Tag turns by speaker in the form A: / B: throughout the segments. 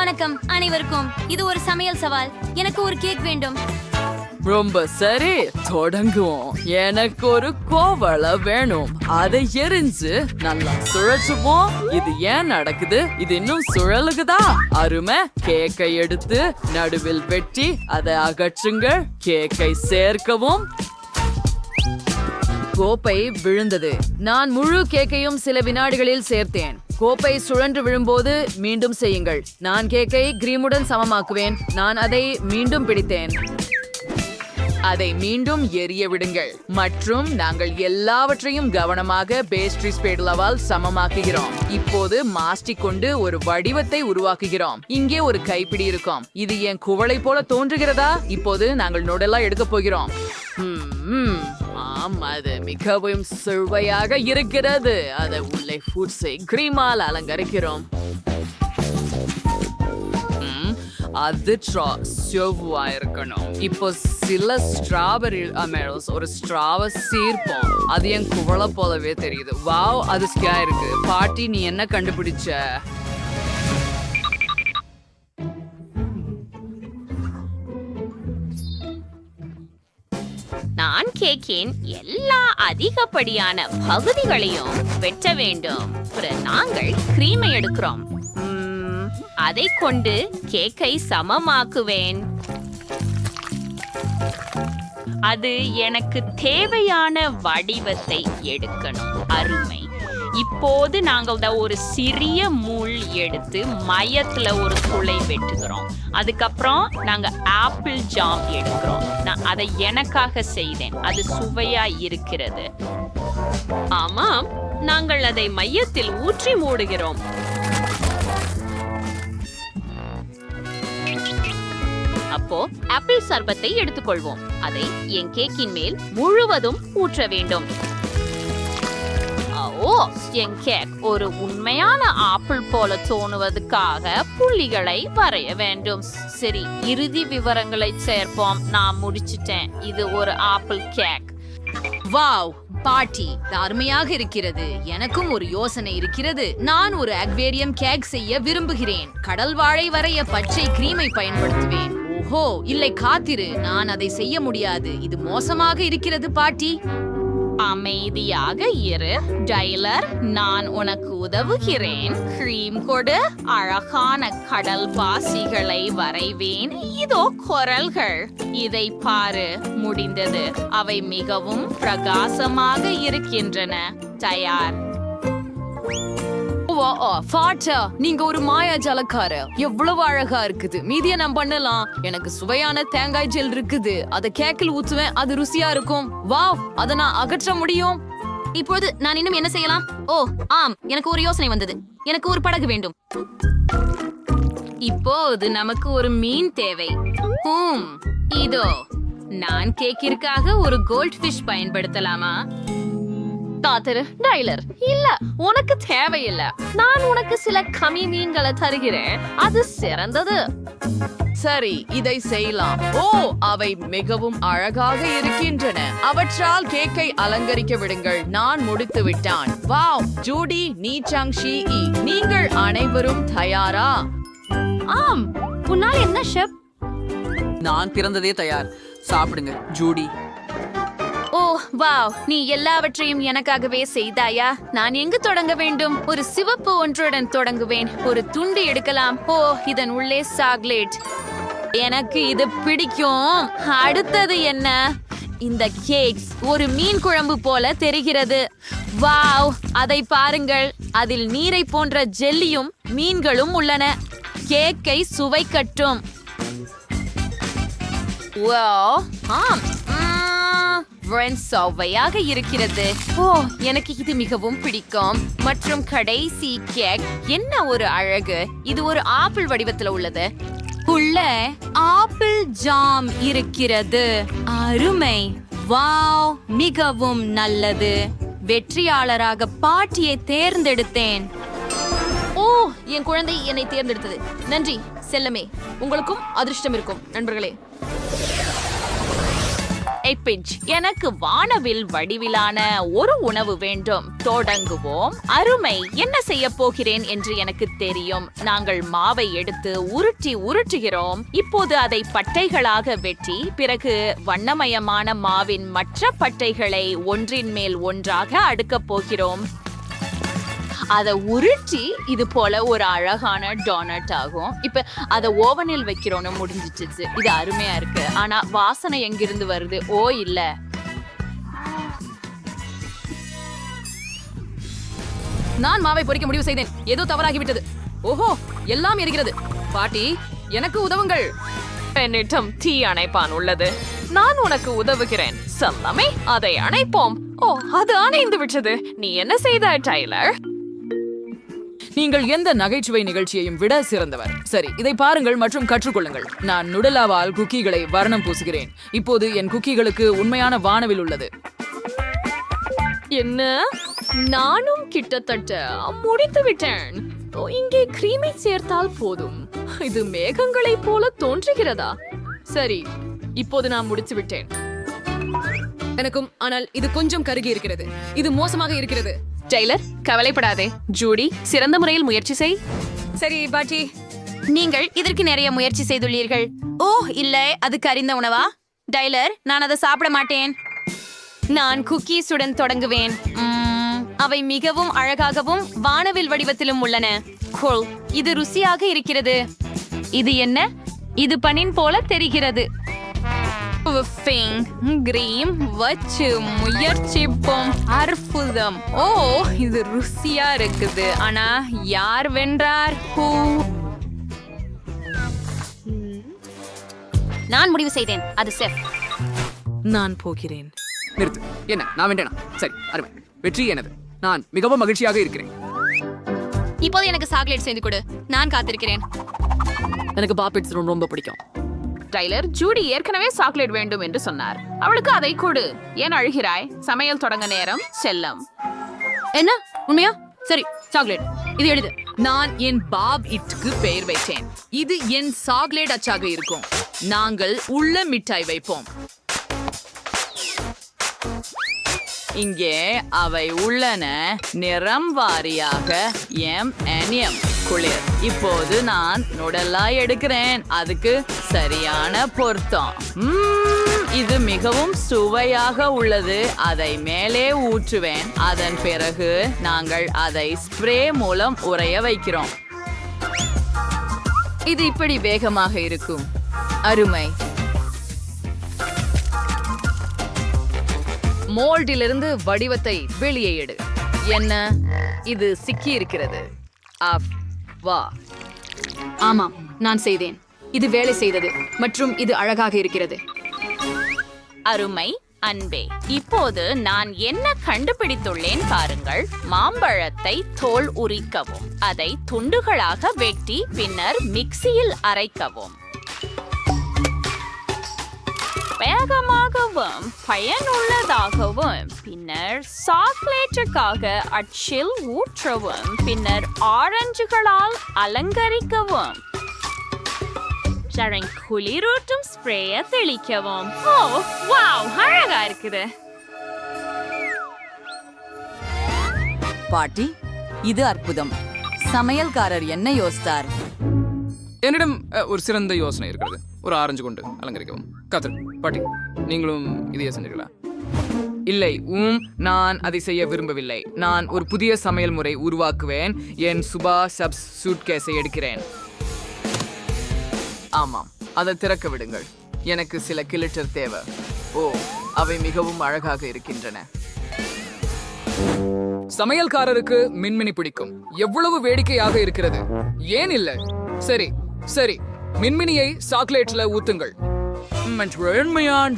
A: வணக்கம் அனைவருக்கும். இது ஒரு சமையல் சவால். எனக்கு ஒரு கேக் வேண்டும்.
B: ரொம்ப சரி தொடங்குவோம். எனக்கு ஒரு கோவள வேணும். அதை எரிஞ்சு நல்லா சுழச்சுவோம் இது ஏன் நடக்குது? இது இன்னும் சுழலுகுதா? அருமை. கேக்கை எடுத்து நடுவில் வெட்டி அதை அகற்றுங்கள். கேக்கை சேர்க்கவும். கோப்பை விழுந்தது. நான் முழு கேக்கையும் சில வினாடிகளில் சேர்த்தேன். கோப்பை சுழன்று விழும்போது மீண்டும் செய்யுங்கள். நான் கேக்கை கிரீமுடன் சமமாக்குவேன். நான் அதை மீண்டும் பிடித்தேன். அதை மீண்டும் எரிய விடுங்கள். மற்றும் நாங்கள் எல்லாவற்றையும் கவனமாக பேஸ்ட்ரி ஸ்பேட்லவால் சமமாக்குகிறோம். இப்போது மாஸ்டிக் கொண்டு ஒரு வடிவத்தை உருவாக்குகிறோம். இங்கே ஒரு கைப்பிடி இருக்கும். இது என் குவளை போல தோன்றுகிறதா? இப்போது நாங்கள் நொடலா எடுக்க போகிறோம். ஆமா அது மிகவும் சுவையாக இருக்கிறது. அதை உள்ளே ஃபுட்ஸை கிரீமால் அலங்கரிக்கிறோம். அது ஸ்ட்ரா- இருக்கணும். இப்போ சில ஸ்ட்ராபெரி அமேரோஸ் ஒரு ஸ்ட்ராவை சீர்ப்போம். அது என் குவளை போலவே தெரியுது. வாவ் அது ஸ்கியா இருக்கு. பாட்டி நீ என்ன கண்டுபிடிச்ச?
C: கேக்கின் எல்லா அதிகப்படியான பகுதிகளையும் வெட்ட வேண்டும். நாங்கள் கிரீமை எடுக்கிறோம். அதை கொண்டு கேக்கை சமமாக்குவேன். அது எனக்கு தேவையான வடிவத்தை எடுக்கணும். அருமை. இப்போது நாங்கள் தான் ஒரு சிறிய முள் எடுத்து மையத்தில் ஒரு துளை வெட்டுகிறோம். அதுக்கப்புறம் நாங்கள் ஆப்பிள் ஜாம் எடுக்கிறோம். நான் அதை எனக்காக செய்தேன். அது சுவையா இருக்கிறது. ஆமாம் நாங்கள் அதை மையத்தில் ஊற்றி மூடுகிறோம். அப்போ ஆப்பிள் சர்பத்தை எடுத்துக்கொள்வோம். அதை என் கேக்கின் மேல் முழுவதும் ஊற்ற வேண்டும். என் கேக் ஒரு உண்மையான ஆப்பிள் போல தோணுவதற்காக புள்ளிகளை வரைய வேண்டும். சரி இறுதி விவரங்களை சேர்ப்போம். நான் முடிச்சிட்டேன். இது ஒரு ஆப்பிள் கேக்.
D: வாவ் பாட்டி அருமையாக இருக்கிறது. எனக்கும் ஒரு யோசனை இருக்கிறது. நான் ஒரு அக்வேரியம் கேக் செய்ய விரும்புகிறேன். கடல் வாழை வரைய பச்சை கிரீமை பயன்படுத்துவேன். ஓஹோ இல்லை காத்திரு. நான் அதை செய்ய முடியாது. இது மோசமாக இருக்கிறது பாட்டி.
C: அமைதியாக இரு. டைலர் நான் உனக்கு உதவுகிறேன். கிரீம் கொடு. அழகான கடல் பாசிகளை வரைவேன். இதோ குரல்கள். இதை பாரு. முடிந்தது. அவை மிகவும் பிரகாசமாக இருக்கின்றன. தயார்
D: நீங்க ஒரு மாயா ஜலக்கார. எவ்வளவு அழகா இருக்குது. மீதிய நான் பண்ணலாம். எனக்கு சுவையான தேங்காய் ஜெல் இருக்குது. அதை கேக்கில் ஊத்துவேன். அது ருசியா இருக்கும். வாவ் அதை நான் அகற்ற முடியும்.
A: இப்போது நான் இன்னும் என்ன செய்யலாம்? ஓ ஆம். எனக்கு ஒரு யோசனை வந்தது. எனக்கு ஒரு படகு வேண்டும்.
C: இப்போது நமக்கு ஒரு மீன் தேவை. ஹூம். இதோ நான் கேக்கிற்காக ஒரு கோல்ட் ஃபிஷ் பயன்படுத்தலாமா? காத்திரு டைலர் இல்ல உனக்கு தேவையில்லை. நான் உனக்கு சில கம்மி மீன்களை தருகிறேன். அது சிறந்தது.
B: சரி இதை செய்யலாம். ஓ அவை மிகவும் அழகாக இருக்கின்றன. அவற்றால் கேக்கை அலங்கரிக்க விடுங்கள். நான் முடித்து விட்டான். வாவ் ஜூடி நீ சாங் ஷி இ. நீங்கள் அனைவரும் தயாரா?
A: ஆம். உன்னால் என்ன ஷெப்
B: நான் பிறந்ததே தயார். சாப்பிடுங்க ஜூடி.
C: வாவ் நீ எல்லாவற்றையும் எனக்காகவே செய்தாயா? நான் எங்கு தொடங்க வேண்டும்? ஒரு சிவப்பு ஒன்றுடன் தொடங்குவேன். ஒரு துண்டு எடுக்கலாம். ஓ இதன் உள்ளே சாக்லேட். எனக்கு இது பிடிக்கும். அடுத்தது என்ன? இந்த கேக்ஸ் ஒரு மீன் குழம்பு போல தெரிகிறது. வாவ் அதை பாருங்கள். அதில் நீரை போன்ற ஜெல்லியும் மீன்களும் உள்ளன. கேக்கை சுவைக்கட்டும் ஓ ஆம். பிரெண்ட் ஃப்ரெண்ட்ஸ் இருக்கிறது. ஓ எனக்கு இது மிகவும் பிடிக்கும். மற்றும் கடைசி கேக் என்ன ஒரு அழகு. இது ஒரு ஆப்பிள் வடிவத்துல உள்ளது. உள்ள ஆப்பிள் ஜாம் இருக்கிறது. அருமை. வாவ் மிகவும் நல்லது. வெற்றியாளராக பாட்டியை தேர்ந்தெடுத்தேன்.
A: ஓ என் குழந்தை என்னை தேர்ந்தெடுத்தது. நன்றி செல்லமே. உங்களுக்கும் அதிர்ஷ்டம் இருக்கும் நண்பர்களே.
C: பிஞ்ச் எனக்கு வானவில் வடிவிலான ஒரு உணவு வேண்டும். தொடங்குவோம். அருமை என்ன செய்ய போகிறேன் என்று எனக்கு தெரியும். நாங்கள் மாவை எடுத்து உருட்டி உருட்டுகிறோம். இப்போது அதை பட்டைகளாக வெட்டி பிறகு வண்ணமயமான மாவின் மற்ற பட்டைகளை ஒன்றின் மேல் ஒன்றாக அடுக்கப் போகிறோம். அதை உருட்டி இது போல ஒரு அழகான டோனட் ஆகும். இப்ப அதை ஓவனில் வைக்கிறோன்னு முடிஞ்சிச்சு இது அருமையா இருக்கு. ஆனா வாசனை எங்கிருந்து வருது? ஓ இல்ல.
B: நான் மாவை பொறிக்க முடிவு செய்தேன். ஏதோ தவறாகிவிட்டது. ஓஹோ எல்லாம் இருக்கிறது பாட்டி எனக்கு உதவுங்கள்.
C: என்னிடம் தீ அணைப்பான் உள்ளது. நான் உனக்கு உதவுகிறேன். செல்லமே அதை அணைப்போம். ஓ அது அணைந்து விட்டது. நீ என்ன செய்த டைலர்
B: நீங்கள் எந்த நகைச்சுவை நிகழ்ச்சியையும் விட சிறந்தவர். சரி இதை பாருங்கள் மற்றும் கற்றுக்கொள்ளுங்கள். நான் நுடலாவால் குக்கீகளை வர்ணம் பூசுகிறேன். இப்போது என் குக்கீகளுக்கு உண்மையான வானவில் உள்ளது.
A: என்ன? நானும் கிட்டத்தட்ட முடித்து விட்டேன். இங்கே கிரீமை சேர்த்தால் போதும். இது மேகங்களைப் போல தோன்றுகிறதா? சரி இப்போது நான் முடித்து விட்டேன்.
B: எனக்கும் ஆனால் இது கொஞ்சம் கருகி இருக்கிறது இது மோசமாக இருக்கிறது.
A: டெய்லர் கவலைப்படாதே. ஜூடி சிறந்த முறையில் முயற்சி செய்.
B: சரி பாட்டி.
C: நீங்கள் இதற்கு நிறைய முயற்சி செய்துள்ளீர்கள். ஓ இல்ல அது கரிந்த உணவா? டைலர் நான் அதை சாப்பிட மாட்டேன். நான் குக்கீஸுடன் தொடங்குவேன். அவை மிகவும் அழகாகவும் வானவில் வடிவத்திலும் உள்ளன. இது ருசியாக இருக்கிறது. இது என்ன? இது பனின் போல தெரிகிறது. உஃபிங், கிரீம் வச்சு முயற்சிப்போம் அற்புதம் ஓ இது ருசியா இருக்குது ஆனா யார் வென்றார் ஹூ நான் முடிவு செய்தேன் அது செஃப்
B: நான் போகிறேன்
E: நிறுத்து என்ன நான் வேண்டேனா சரி அருமை வெற்றி எனது நான் மிகவும் மகிழ்ச்சியாக இருக்கிறேன்
A: இப்போது எனக்கு சாக்லேட் செய்து கொடு நான் காத்திருக்கிறேன்
B: எனக்கு பாப்பிட்ஸ் ரொம்ப பிடிக்கும்
D: டைலர் ஜூடி ஏற்கனவே சாக்லேட் வேண்டும் என்று சொன்னார். அவளுக்கு அதை கொடு. ஏன் அழுகிறாய்? சமையல் தொடங்க நேரம் செல்லம்.
A: என்ன? உண்மையா? சரி சாக்லேட். இது எழுது.
B: நான் என் பாப் இட்க்கு பெயர் வைத்தேன். இது என் சாக்லேட் அச்சாக இருக்கும். நாங்கள் உள்ள மிட்டாய் வைப்போம். இங்கே அவை உள்ளன. நிறம் வாரியாக எம் எம் குளிர். இப்போது நான் நுடலாய் எடுக்கிறேன். அதுக்கு சரியான பொருத்தம். இது மிகவும் சுவையாக உள்ளது. அதை மேலே ஊற்றுவேன். அதன் பிறகு நாங்கள் அதை ஸ்ப்ரே மூலம் உறைய வைக்கிறோம். இது இப்படி வேகமாக இருக்கும். அருமை. மோல்டிலிருந்து வடிவத்தை வெளியே எடு. என்ன? இது சிக்கி இருக்கிறது அப் வா.
A: ஆமாம் நான் செய்தேன். இது வேலை செய்தது மற்றும் இது அழகாக இருக்கிறது.
C: அருமை அன்பே இப்போது நான் என்ன கண்டுபிடித்துள்ளேன் பாருங்கள். மாம்பழத்தை தோல் உரிக்கவும் அதை துண்டுகளாக வெட்டி பின்னர் மிக்சியில் அரைக்கவும். வேகமாகவும் பயனுள்ளதாகவும் பின்னர் சாக்லேட்டுக்காக அச்சில் ஊற்றவும் பின்னர் ஆரஞ்சுகளால் அலங்கரிக்கவும். சரண் குளிரூட்டும் ஸ்ப்ரேய தெளிக்கவும் ஓ வாவ் அழகா இருக்குது
B: பாட்டி இது அற்புதம் சமையல்காரர் என்ன யோசித்தார்
E: என்னிடம் அஹ், ஒரு சிறந்த யோசனை இருக்கிறது ஒரு ஆரஞ்சு கொண்டு அலங்கரிக்கவும் காத்து பாட்டி நீங்களும் இதையே செஞ்சீர்களா இல்லை உம் நான் அதை செய்ய விரும்பவில்லை நான் ஒரு புதிய சமையல் முறை உருவாக்குவேன் என் சுபா சப்ஸ் சூட்கேஸை எடுக்கிறேன் ஆமாம் அதை திறக்க விடுங்கள். எனக்கு சில கிளிட்டர் தேவை. ஓ அவை மிகவும் அழகாக இருக்கின்றன. சமையல்காரருக்கு மின்மினி பிடிக்கும். எவ்வளவு வேடிக்கையாக இருக்கிறது? ஏன் இல்லை? சரி சரி. மின்மினியை சாக்லேட்ல ஊத்துங்கள். உண்மையான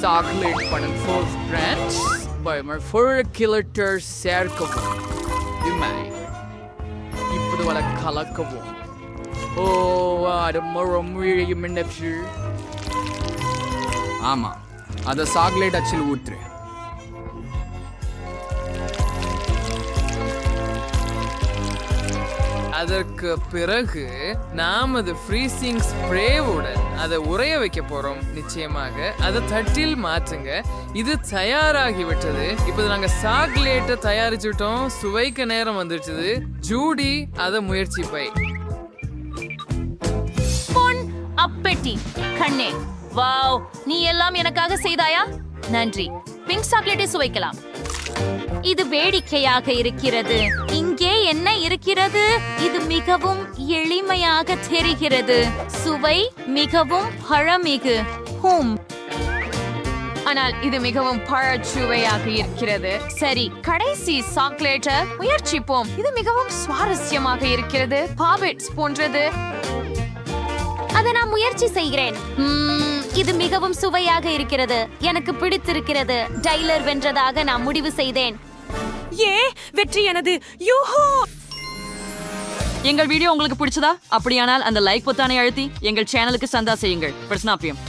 E: சாக்லேட் பணம் ஃபோர் பிரான்ச் ஃபோர் கிலோட்டர் சேர்க்கவும் இப்போது வள கலக்கவும் ஓ அது முறம் விழியும் மின்னச்சு ஆமா அதை சாக்லேட் அச்சில் ஊத்துரு அதற்கு பிறகு நாம் அது ஃப்ரீசிங் ஸ்ப்ரேவுடன் அதை உறைய வைக்க போறோம். நிச்சயமாக அதை தட்டில் மாற்றுங்க. இது தயாராகி விட்டது இப்போ நாங்க சாக்லேட்டை தயாரிச்சுட்டோம். சுவைக்க நேரம் வந்துடுச்சு ஜூடி அதை முயற்சிப்பை.
C: பொன் அப்பெட்டி. கண்ணே வாவ் நீ எல்லாம் எனக்காக செய்தாயா? நன்றி. பிங்க் சாக்லேட்டை சுவைக்கலாம். இது வேடிக்கையாக இருக்கிறது. இங்கே என்ன இருக்கிறது? இது மிகவும் எளிமையாக தெரிகிறது. சுவை மிகவும் பழமிகு. ஹூம்.
B: ஆனால் இது மிகவும் பழச்சுவையாக இருக்கிறது. சரி கடைசி சாக்லேட்டை முயற்சிப்போம். இது மிகவும் சுவாரஸ்யமாக இருக்கிறது. பாபெட்ஸ் போன்றது.
C: அதை நான் முயற்சி செய்கிறேன். இது மிகவும் சுவையாக இருக்கிறது. எனக்கு பிடித்திருக்கிறது. டைலர் வென்றதாக நான் முடிவு செய்தேன்.
F: ஏ வெற்றி எனது. யூஹோ! எங்கள் வீடியோ உங்களுக்கு பிடிச்சதா? அப்படியானால் அந்த லைக் பொத்தானை அழுத்தி எங்கள் சேனலுக்கு சந்தா செய்யுங்கள். பிரஸ்னாப்பியம்.